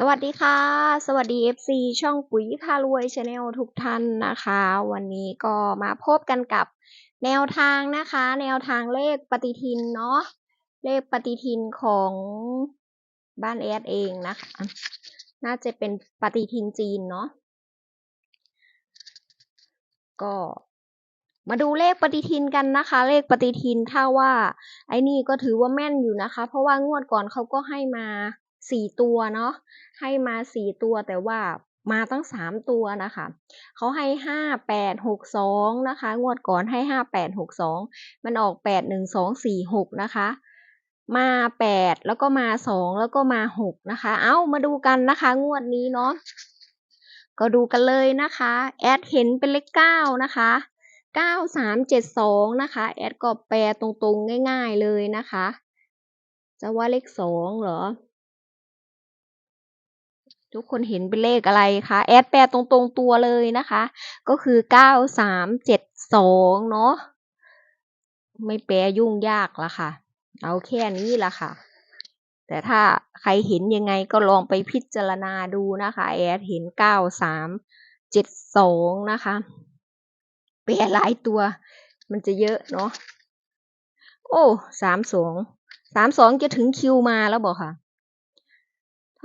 สวัสดีค่ะ สวัสดี FC ช่องปุ๋ยพารวยชาแนลทุกท่านนะคะ วันนี้ก็มาพบกันกับแนวทางนะคะ แนวทางเลขปฏิทินเนาะเลขปฏิทินของบ้านแอดเองนะคะ น่าจะเป็นปฏิทินจีนเนาะก็มาดูเลขปฏิทินกันนะคะ เลขปฏิทินถ้าว่า ไอ้นี่ก็ถือว่าแม่นอยู่นะคะ เพราะว่างวดก่อนเขาก็ให้มา สี่ตัวเนาะให้มาสี่ตัวแต่ว่ามาตั้งสามตัวนะคะเขาให้ห้าแปดหกสองนะคะ งวดก่อนให้ห้าแปดหกสองมันออกแปดหนึ่งสองสี่หกนะคะมาแปดแล้วก็มาสองแล้วก็มาหกนะคะ เอามาดูกันนะคะ งวดนี้เนาะก็ดูกันเลยนะคะ แอดเห็นเป็นเลขเก้านะคะเก้าสามเจ็ดสองนะคะ แอดก็แปลตรงๆง่าย ๆเลยนะคะ จะว่าเลขสองเหรอ ทุกคนเห็นเป็นเลขอะไรคะแอดแปลตรงๆตัวเลยนะคะ ก็คือเก้าสามเจ็ดสองเนาะไม่แปลยุ่งยากละค่ะ เอาแค่นี้ละค่ะ แต่ถ้าใครเห็นยังไงก็ลองไปพิจารณาดูนะคะ แอดเห็นเก้าสามเจ็ดสองนะคะแปลหลายตัว มันจะเยอะเนาะโอ้สามสองสามสองจะถึงคิวมาแล้วบอกค่ะ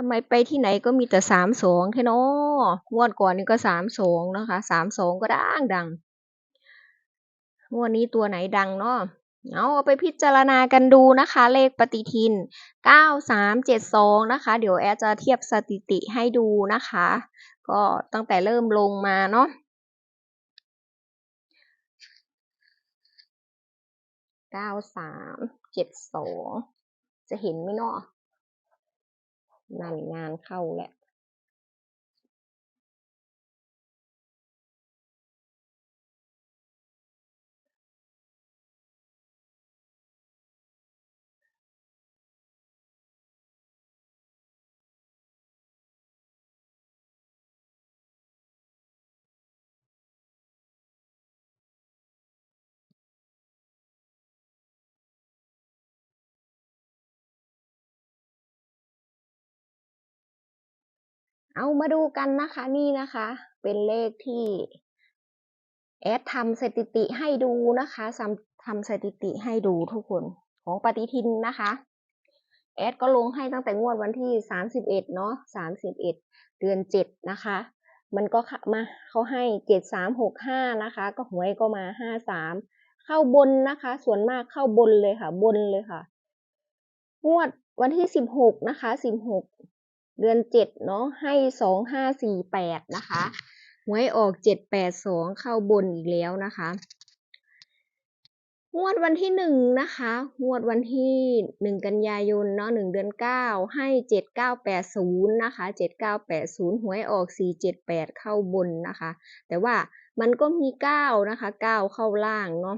ำไมไปที่ไหนก็มีแต่สามสองแค่นองวดก่อนนี่ก็สามสองนะคะสามสองก็ดังดังงวดนี้ตัวไหนดังเนาะเอาไปพิจารณากันดูนะคะ เลขปฏิทิน 9372 นะคะ เดี๋ยวแอดจะเทียบสถิติให้ดูนะคะ ก็ตั้งแต่เริ่มลงมาเนาะ9372จะเห็นไหมเนาะ นั่นงานเข้าแหละ เอามาดูกันนะคะนี่นะคะ เป็นเลขที่แอดทำสถิติให้ดูนะคะทำสถิติให้ดูทุกคนของปฏิทินนะคะ แอดก็ลงให้ตั้งแต่งวดวันที่สามสิบเอ็ดเนาะสามสิบเอ็ดเดือนเจ็ดนะคะ มันก็มาเขาให้เจ็ดสามหกห้านะคะ ก็หวยก็มาห้าสามเข้าบนนะคะ ส่วนมากเข้าบนเลยค่ะ บนเลยค่ะ งวดวันที่สิบหกนะคะสิบหก เดือนเจ็ดเนาะให้สองห้าสี่แปดนะคะหวยออกเจ็ดแปดสองเข้าบนอีกแล้วนะคะงวดวันที่หนึ่งนะคะงวดวันที่หนึ่งกันยายนเนาะหนึ่งเดือนเก้าให้เจ็ดเก้าแปดศูนย์นะคะเจ็ดเก้าแปดศูนย์หวยออกสี่เจ็ดแปดเข้าบนนะคะ แต่ว่ามันก็มีเก้านะคะเก้าเข้าล่างเนาะ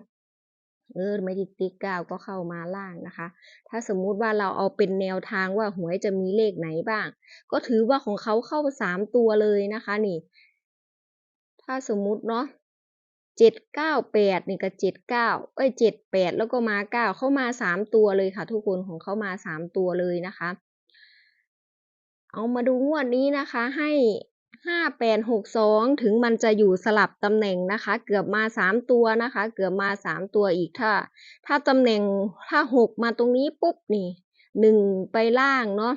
เออไม่ติดติ๊กเก้าก็เข้ามาล่างนะคะ ถ้าสมมุติว่าเราเอาเป็นแนวทางว่าหวยจะมีเลขไหนบ้าง ก็ถือว่าของเขาเข้าสามตัวเลยนะคะนี่ ถ้าสมมุติเนาะเจ็ดเก้าแปดนี่ก็เจ็ดเก้าเอ้ยเจ็ดแปดแล้วก็มาเก้าเข้ามาสามตัวเลยค่ะ ทุกคนของเขามาสามตัวเลยนะคะ เอามาดูงวดนี้นะคะ ให้ ห้าแปดหกสองถึงมันจะอยู่สลับตำแหน่งนะคะ เกือบมาสามตัวนะคะ เกือบมาสามตัวอีกถ้า ถ้าตำแหน่งถ้าหกมาตรงนี้ปุ๊บนี่หนึ่งไปล่างเนาะ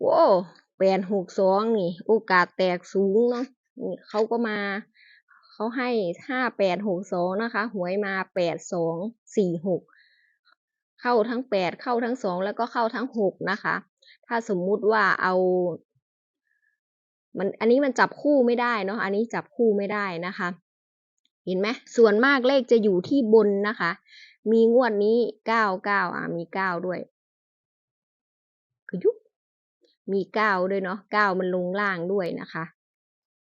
โว้แปดหกสองนี่ โอกาสแตกสูงเนาะเขาก็มาเขาให้ห้าแปดหกสองนะคะ หวยมาแปดสองสี่หกเข้าทั้งแปดเข้าทั้งสองแล้วก็เข้าทั้งหกนะคะ ถ้าสมมุติว่าเอามันอันนี้มันจับคู่ไม่ได้เนาะอันนี้จับคู่ไม่ได้นะคะ เห็นไหมส่วนมากเลขจะอยู่ที่บนนะคะ มีงวดนี้เก้าเก้าอ่ามีเก้าด้วยคือยุบมีเก้าด้วยเนาะเก้ามันลงล่างด้วยนะคะ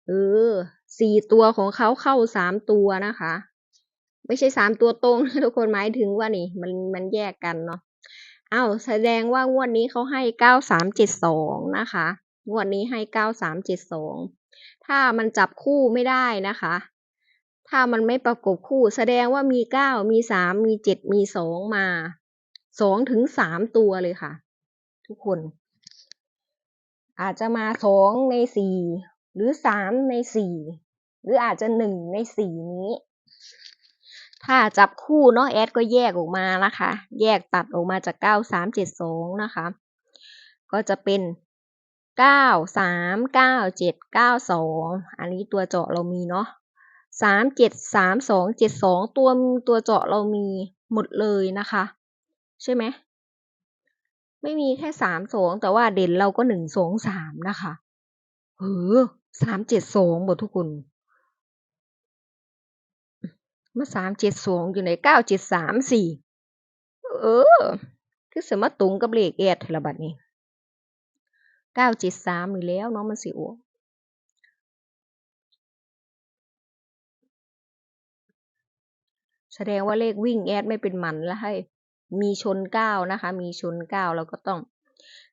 เออสี่ตัวของเขาเข้าสามตัวนะคะ ไม่ใช่สามตัวตรงทุกคนหมายถึงว่านี่ มันมันแยกกันเนาะ อ้าวแสดงว่างวดนี้เขาให้เก้าสามเจ็ดสองนะคะ งวดนี้ให้เก้าสามเจ็ดสองถ้ามันจับคู่ไม่ได้นะคะ ถ้ามันไม่ประกบคู่แสดงว่ามีเก้ามีสามมีเจ็ดมีสองมาสองถึงสามตัวเลยค่ะ ทุกคน อาจจะมาสองในสี่หรือสามในสี่หรืออาจจะหนึ่งในสี่นี้ ถ้าจับคู่เนาะแอดก็แยกออกมานะคะ แยกตัดออกมาจากเก้าสามเจ็ดสองนะคะ ก็จะเป็นเก้าสามเก้าเจ็ดเก้าสองอันนี้ตัวเจาะเรามีเนาะสามเจ็ดสามสองเจ็ดสองตัวตัวเจาะเรามีหมดเลยนะคะ ใช่ไหม ไม่มีแค่สามสองแต่ว่าเด่นเราก็หนึ่งสองสามนะคะ เออสามเจ็ดสองหมดทุกคน มาสามเจ็ดสองอยู่ในเก้าเจ็ดสามสี่เออ คือสมตรงกับเลขแอดละบัดนี้เก้าเจ็ดสามอยู่แล้วเนาะมันสิอวแสดงว่าเลขวิ่งแอดไม่เป็นมันแล้วให้ มีชนเก้านะคะ มีชนเก้าเราก็ต้อง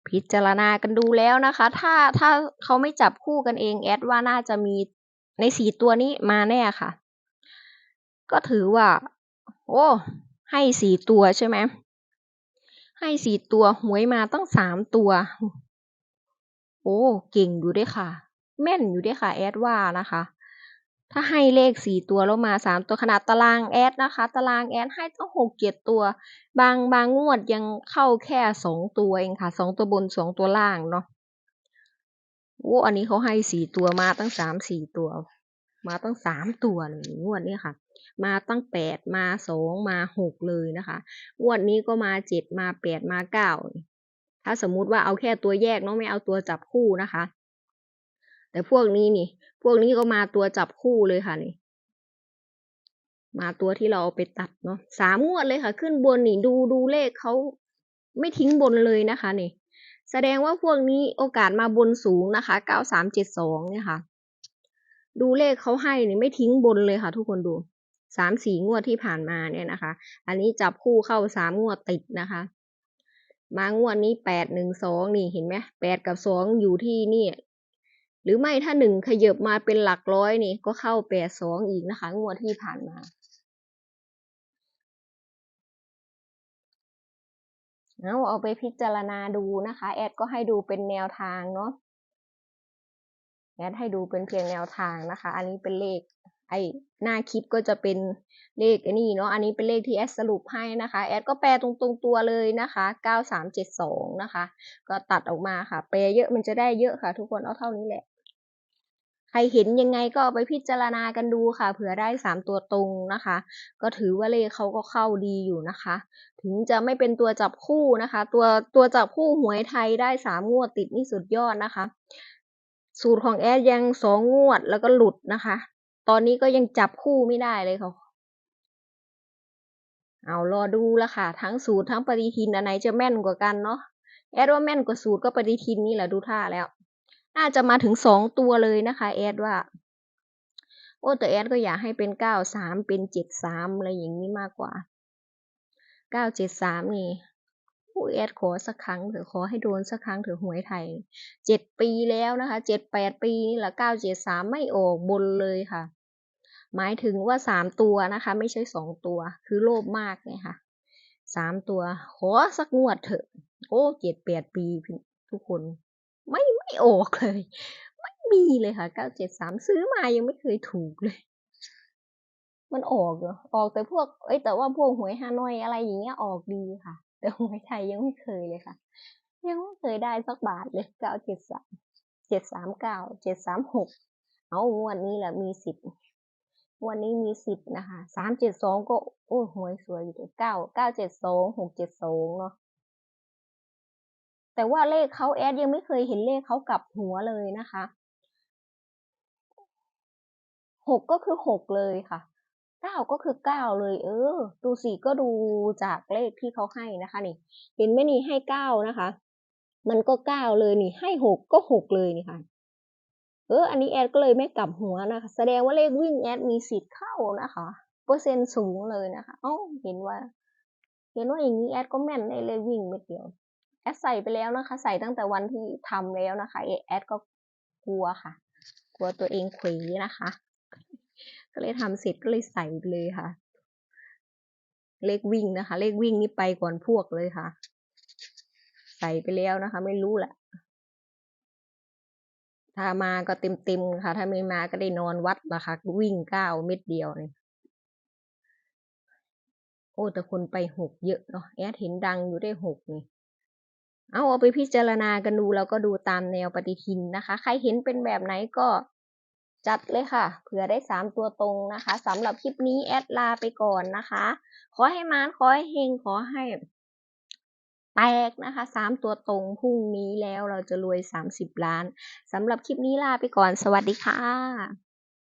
พิจารณากันดูแล้วนะคะ ถ้าถ้าเขาไม่จับคู่กันเองแอดว่าน่าจะมีในสี่ตัวนี้มาแน่ค่ะ ก็ถือว่า โอ้ให้สี่ตัวใช่ไหมให้สี่ตัวหวยมาตั้งสามตัว โอ้เก่งอยู่ด้วยค่ะ แม่นอยู่ด้วยค่ะ แอดว่านะคะ ถ้าให้เลขสี่ตัวแล้วมาสามตัวขนาดตารางแอดนะคะ ตารางแอดให้ตั้งหกเจ็ดตัว บางบางงวดยังเข้าแค่สองตัวเองค่ะสองตัวบนสองตัวล่างเนาะโอ้อันนี้เขาให้สี่ตัวมาตั้งสามสี่ตัว มาตั้งสามตัวเลยงวดนี้ค่ะ มาตั้งแปดมาสองมาหกเลยนะคะงวดนี้ก็มาเจ็ดมาแปดมาเก้าถ้าสมมุติว่าเอาแค่ตัวแยกเนาะไม่เอาตัวจับคู่นะคะ แต่พวกนี้นี่ พวกนี้ก็มาตัวจับคู่เลยค่ะนี่มาตัวที่เราเอาไปตัดเนาะสามงวดเลยค่ะ ขึ้นบนนี่ดูดูเลขเขาไม่ทิ้งบนเลยนะคะนี่ แสดงว่าพวกนี้โอกาสมาบนสูงนะคะเก้าสามเจ็ดสองเนี่ยค่ะ ดูเลขเขาให้นี่ไม่ทิ้งบนเลยค่ะ ทุกคนดูสามสี่งวดที่ผ่านมาเนี่ยนะคะ อันนี้จับคู่เข้าสามงวดติดนะคะ มางวดนี้แปดหนึ่งสองนี่เห็นไหมแปดกับสองอยู่ที่นี่ หรือไม่ถ้าหนึ่งขยบมาเป็นหลักร้อยนี่ก็เข้าแปดสองอีกนะคะ งวดที่ผ่านมาเอาเอาไปพิจารณาดูนะคะ แอดก็ให้ดูเป็นแนวทางเนาะ แอดให้ดูเป็นเพียงแนวทางนะคะ อันนี้เป็นเลข ไอ้หน้าคลิปก็จะเป็นเลขอันนี้เนาะ อันนี้เป็นเลขที่แอดสรุปให้นะคะ แอดก็แปลตรงๆตัวเลยนะคะ 9372 นะคะ ก็ตัดออกมาค่ะ แปลเยอะมันจะได้เยอะค่ะ ทุกคนเอาเท่านี้แหละ ใครเห็นยังไงก็ไปพิจารณากันดูค่ะ เผื่อได้สามตัวตรงนะคะ ก็ถือว่าเลขเขาก็เข้าดีอยู่นะคะ ถึงจะไม่เป็นตัวจับคู่นะคะ ตัวตัวจับคู่หวยไทยได้สามงวดติดนี่สุดยอดนะคะ สูตรของแอดยังสองงวดแล้วก็หลุดนะคะ ตอนนี้ก็ยังจับคู่ไม่ได้เลยค่ะ เอารอดูละค่ะ ทั้งสูตรทั้งปฏิทินอันไหนจะแม่นกว่ากันเนาะ แอดว่าแม่นกว่าสูตรก็ปฏิทินนี่แหละดูท่าแล้ว น่าจะมาถึงสองตัวเลยนะคะ แอดว่า โอ้แต่แอดก็อยากให้เป็นเก้าสามเป็นเจ็ดสามอะไรอย่างนี้มากกว่า เก้าเจ็ดสามนี่ แอดขอสักครั้งเถอะขอให้โดนสักครั้งเถอะหวยไทยเจ็ดปีแล้วนะคะเจ็ดแปดปีนี่แหละเก้าเจ็ดสามไม่ออกบนเลยค่ะ หมายถึงว่าสามตัวนะคะ ไม่ใช่สองตัว คือโลภมากเลยค่ะสามตัว ขอสักงวดเถอะ โอ้เจ็ดแปดปีทุกคน ไม่ไม่ออกเลย ไม่มีเลยค่ะเก้าเจ็ดสามซื้อมายังไม่เคยถูกเลย มันออกเหรอออกแต่พวก เอ้ยแต่ว่าพวกหวยฮานอยอะไรอย่างเงี้ยออกดีค่ะ แต่หวยไทยยังไม่เคยเลยค่ะ ยังไม่เคยได้สักบาทเลยเก้าเจ็ดสามเจ็ดสามเก้าเจ็ดสามหกเอางวดนี้แหละมีสิทธิ์วันนี้มีสิทธิ์นะคะสามเจ็ดสองก็โอ้หวยสวยอยู่เก้าเก้าเจ็ดสองหกเจ็ดสองเนาะแต่ว่าเลขเขาแอดยังไม่เคยเห็นเลขเขากลับหัวเลยนะคะหกก็คือหกเลยค่ะ เก้าก็คือเก้าเลย เออ ดูสิก็ดูจากเลขที่เขาให้นะคะนี่ เห็นไหมนี่ให้เก้านะคะ มันก็เก้าเลยนี่ ให้หกก็หกเลยนี่ค่ะเออ อันนี้แอดก็เลยไม่กลับหัวนะคะ แสดงว่าเลขวิ่งแอดมีสิทธิ์เข้านะคะ เปอร์เซ็นต์สูงเลยนะคะอ๋อเห็นว่า เห็นว่าอย่างนี้แอดก็แม่นในเลขวิ่งไม่เดียว แอดใส่ไปแล้วนะคะ ใส่ตั้งแต่วันที่ทำแล้วนะคะแอดก็กลัวค่ะ กลัวตัวเองเขวนะคะ ก็เลยทำเสร็จก็เลยใส่เลยค่ะ เลขวิ่งนะคะ เลขวิ่งนี่ไปก่อนพวกเลยค่ะ ใส่ไปแล้วนะคะ ไม่รู้แหละถ้ามาก็เต็มๆค่ะ ถ้าไม่มาก็ได้นอนวัดละค่ะวิ่งเก้าเม็ดเดียวนี่โอ้แต่คนไปหกเยอะเนาะแอดเห็นดังอยู่ได้หกนี่เอาเอาไปพิจารณากันดูแล้วก็ดูตามแนวปฏิทินนะคะ ใครเห็นเป็นแบบไหนก็ จัดเลยค่ะ เผื่อได้สามตัวตรงนะคะสำหรับคลิปนี้แอดลาไปก่อนนะคะ ขอให้มานขอให้เฮงขอให้แตกนะคะสามตัวตรงพรุ่งนี้แล้วเราจะรวยสามสิบล้านสำหรับคลิปนี้ลาไปก่อนสวัสดีค่ะ